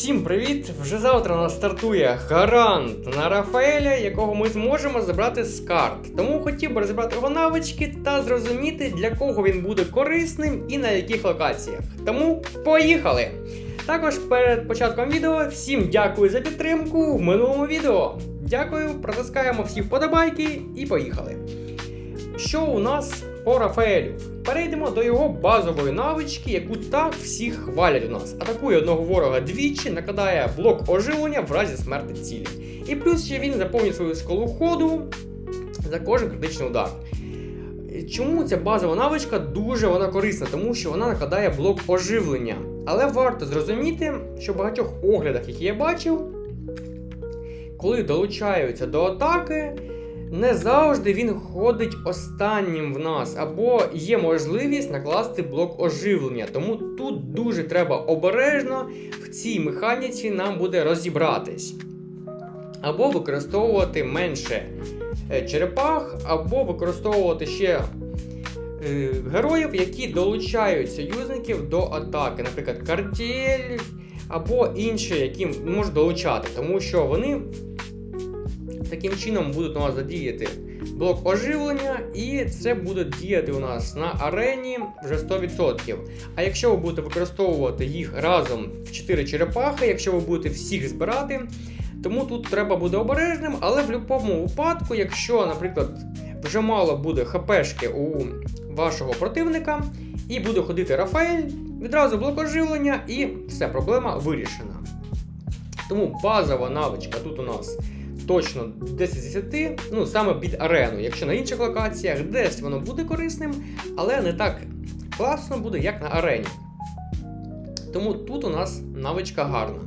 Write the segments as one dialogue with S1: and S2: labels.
S1: Всім привіт! Вже завтра нас стартує гарант на Рафаеля, якого ми зможемо забрати з карт. Тому хотів би розібрати його навички та зрозуміти, для кого він буде корисним і на яких локаціях. Тому поїхали! Також перед початком відео всім дякую за підтримку в минулому відео. Дякую, протискаємо всі вподобайки і поїхали. Що у нас по Рафаелю? Перейдемо до його базової навички, яку так всі хвалять у нас. Атакує одного ворога двічі, накладає блок оживлення в разі смерти цілі. І плюс ще він заповнює свою шкалу ходу за кожен критичний удар. Чому ця базова навичка дуже вона корисна? Тому що вона накладає блок оживлення. Але варто зрозуміти, що в багатьох оглядах, які я бачив, коли долучаються до атаки, не завжди він ходить останнім в нас, або є можливість накласти блок оживлення. Тому тут дуже треба обережно в цій механіці нам буде розібратись. Або використовувати менше е, черепах, або використовувати ще е, героїв, які долучають союзників до атаки, наприклад, картель або інші, які можуть долучати, тому що вони таким чином будуть у нас задіяти блок оживлення, і це буде діяти у нас на арені вже 100%. А якщо ви будете використовувати їх разом в 4 черепахи, якщо ви будете всіх збирати, тому тут треба бути обережним, але в будь-якому випадку, якщо, наприклад, вже мало буде хпшки у вашого противника, і буде ходити Рафаель, відразу блок оживлення, і все, проблема вирішена. Тому базова навичка тут у нас точно 10 з 10, ну саме під арену. Якщо на інших локаціях десь воно буде корисним, але не так класно буде, як на арені. Тому тут у нас навичка гарна.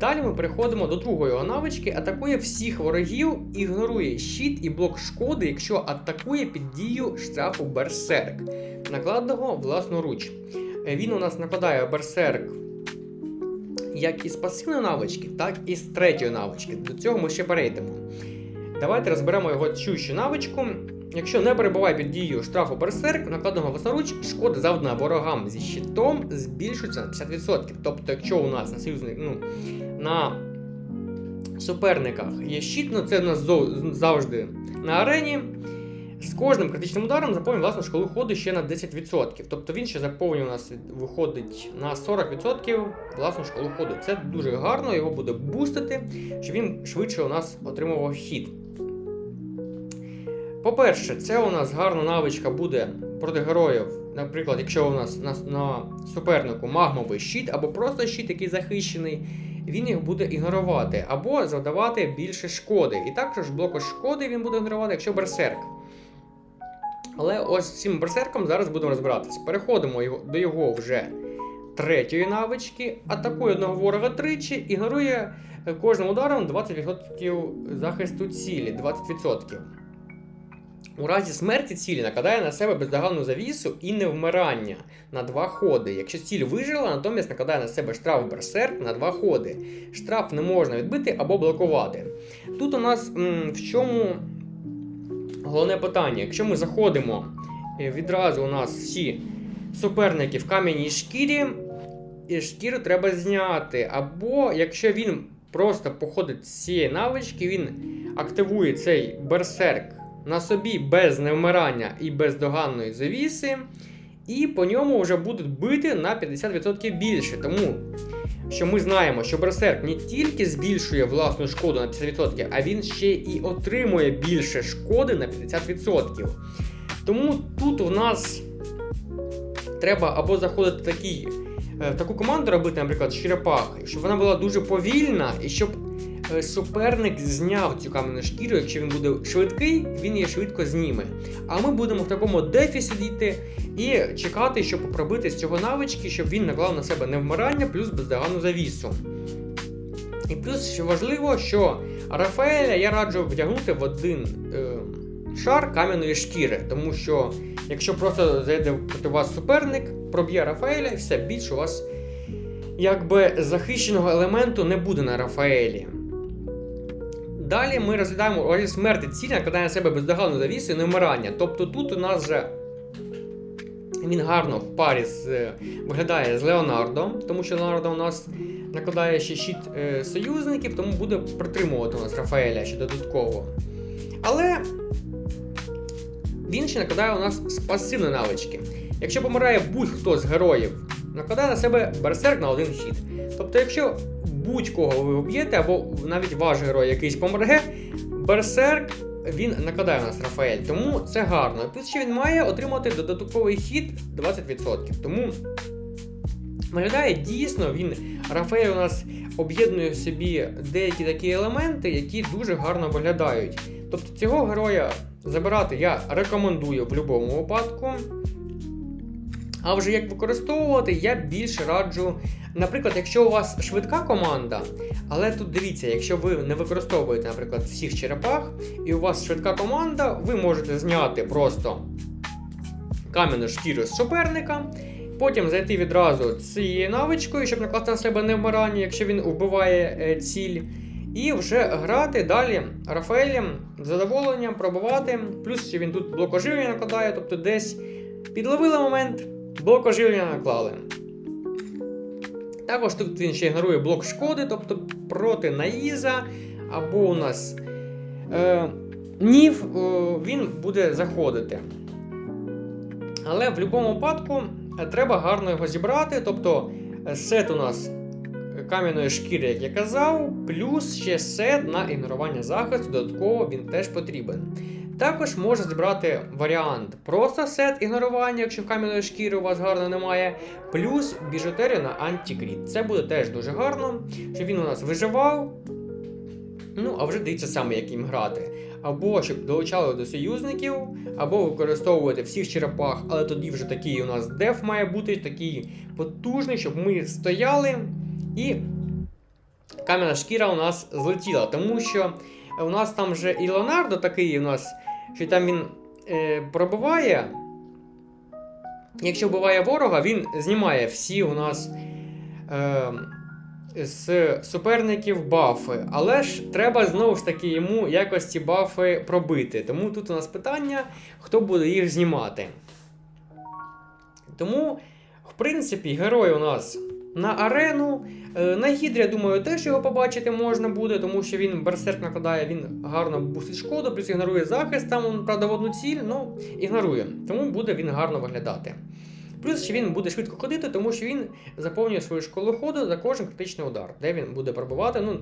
S1: Далі ми переходимо до другої навички, атакує всіх ворогів, ігнорує щит і блок шкоди, якщо атакує під дію штрафу Берсерк, накладного власноруч. Е, Він у нас накладає Берсерк як із пасивної навички, так і з третьої навички. До цього ми ще перейдемо. Давайте розберемо його чущу навичку. Якщо не перебуває під дією штрафу Берсерк, накладеного власноруч, шкода завдана ворогам зі щитом збільшується на 50%. Тобто, якщо у нас на союзник, ну, на суперниках є щит, ну це у нас завжди на арені. З кожним критичним ударом заповнює власну шкалу ходу ще на 10%. Тобто він ще заповнює у нас виходить на 40% власну шкалу ходу. Це дуже гарно, його буде бустити, щоб він швидше у нас отримував хід. По-перше, це у нас гарна навичка буде проти героїв. Наприклад, якщо у нас на, на супернику магмовий щит або просто щит, який захищений, він їх буде ігнорувати або завдавати більше шкоди. І також блоку шкоди він буде ігнорувати, якщо берсерк. Але ось цим берсерком зараз будемо розбиратись. Переходимо до його вже третьої навички, атакує одного ворога тричі, ігнорує е, кожним ударом 20% захисту цілі. 20%. У разі смерті цілі накладає на себе бездоганну завісу і невмирання на два ходи. Якщо ціль вижила, натомість накладає на себе штраф берсерк на два ходи. Штраф не можна відбити або блокувати. Тут у нас м, в чому головне питання. Якщо ми заходимо, е, відразу у нас всі суперники в кам'яній шкірі, і шкіру треба зняти. Або якщо він просто походить з цієї навички, він активує цей берсерк на собі без невмирання і бездоганної завіси, і по ньому вже будуть бити на 50% більше. Тому що ми знаємо, що берсерк не тільки збільшує власну шкоду на 50%, а він ще і отримує більше шкоди на 50%. Тому тут у нас треба або заходити в такий, е, в таку команду робити, наприклад, черепахи, щоб вона була дуже повільна і щоб суперник зняв цю кам'яну шкіру. Якщо він буде швидкий, він її швидко зніме. А ми будемо в такому дефі сидіти і чекати, щоб пробити з цього навички, щоб він наклав на себе невмирання плюс бездоганну завісу. І плюс важливо, що Рафаеля я раджу вдягнути в один е, шар кам'яної шкіри, тому що якщо просто зайде проти вас суперник, проб'є Рафаеля, і все більше у вас якби захищеного елементу не буде на Рафаелі. Далі ми розглядаємо у разі смерті цілі, накладає на себе бездоганну завісу і невмирання. Тобто тут у нас вже він гарно в парі з, виглядає з Леонардо, тому що Леонардо у нас накладає ще щит е, союзників, тому буде притримувати у нас Рафаеля ще додатково. Але він ще накладає у нас пасивні навички. Якщо помирає будь-хто з героїв, накладає на себе берсерк на один хід. Тобто, якщо будь-кого ви вб'єте, або навіть ваш герой якийсь помре, берсерк він накладає на нас Рафаель. Тому це гарно. Плюс ще він має отримати додатковий хід 20%. Тому виглядає дійсно, він Рафаель у нас об'єднує в собі деякі такі елементи, які дуже гарно виглядають. Тобто цього героя забирати я рекомендую в будь-якому випадку. А вже як використовувати, я більше раджу. Наприклад, якщо у вас швидка команда, але тут дивіться, якщо ви не використовуєте, наприклад, всіх черепах, і у вас швидка команда, ви можете зняти просто кам'яну шкіру з суперника, потім зайти відразу цією навичкою, щоб накласти на себе невмирання, якщо він вбиває е, ціль. І вже грати далі Рафаелем з задоволенням, пробувати. Плюс він тут блок оживлення накладає, тобто десь підловили момент, блок оживлення наклали. Також тут він ще ігнорує блок шкоди, тобто проти Наїза, або у нас е, Нів е, він буде заходити. Але в будь-якому випадку е, треба гарно його зібрати. Тобто е, сет у нас кам'яної шкіри, як я казав, плюс ще сет на ігнорування захисту, додатково він теж потрібен. Також можна зібрати варіант просто сет ігнорування, якщо в кам'яної шкіри у вас гарно немає, плюс біжутерію на антикріт. Це буде теж дуже гарно, щоб він у нас виживав. Ну, а вже дивіться саме, як їм грати. Або щоб долучали до союзників, або використовувати всіх черепах, але тоді вже такий у нас деф має бути, такий потужний, щоб ми стояли і кам'яна шкіра у нас злетіла. Тому що у нас там вже і Леонардо такий у нас, що там він е, пробиває. Якщо буває ворога, він знімає всі у нас. Е, з суперників бафи, але ж треба знову ж таки йому якось ці бафи пробити. Тому тут у нас питання, хто буде їх знімати. Тому, в принципі, герой у нас на арену. Е, На гідрі, я думаю, теж його побачити можна буде, тому що він берсерк накладає, він гарно бустить шкоду, плюс ігнорує захист, там, правда, в одну ціль, ну, ігнорує. Тому буде він гарно виглядати. Плюс ще він буде швидко ходити, тому що він заповнює свою школу ходу за кожен критичний удар, де він буде пробивати ну,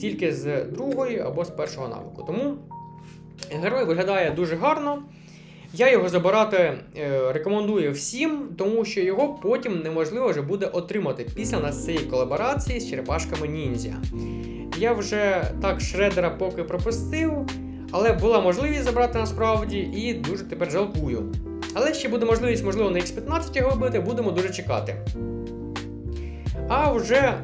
S1: тільки з другої або з першого навику. Тому герой виглядає дуже гарно. Я його забирати е, рекомендую всім, тому що його потім неможливо вже буде отримати після нас цієї колаборації з черепашками ніндзя. Я вже так шредера поки пропустив, але була можливість забрати насправді і дуже тепер жалкую. Але ще буде можливість, можливо, на X15 його вбити, будемо дуже чекати. А вже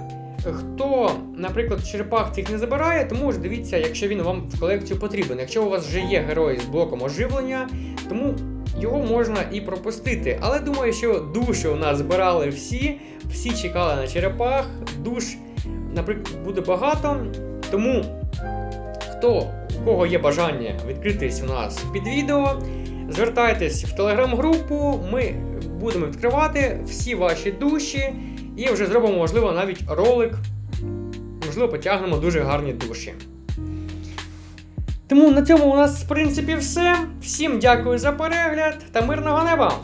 S1: хто, наприклад, черепах цих не забирає, тому ж дивіться, якщо він вам в колекцію потрібен. Якщо у вас вже є герой з блоком оживлення, тому його можна і пропустити. Але думаю, що душі у нас збирали всі, всі чекали на черепах, душ, наприклад, буде багато. Тому хто, у кого є бажання відкритись у нас під відео, звертайтесь в телеграм-групу, ми будемо відкривати всі ваші душі і вже зробимо, можливо, навіть ролик. Можливо, потягнемо дуже гарні душі. Тому на цьому у нас, в принципі, все. Всім дякую за перегляд та мирного неба!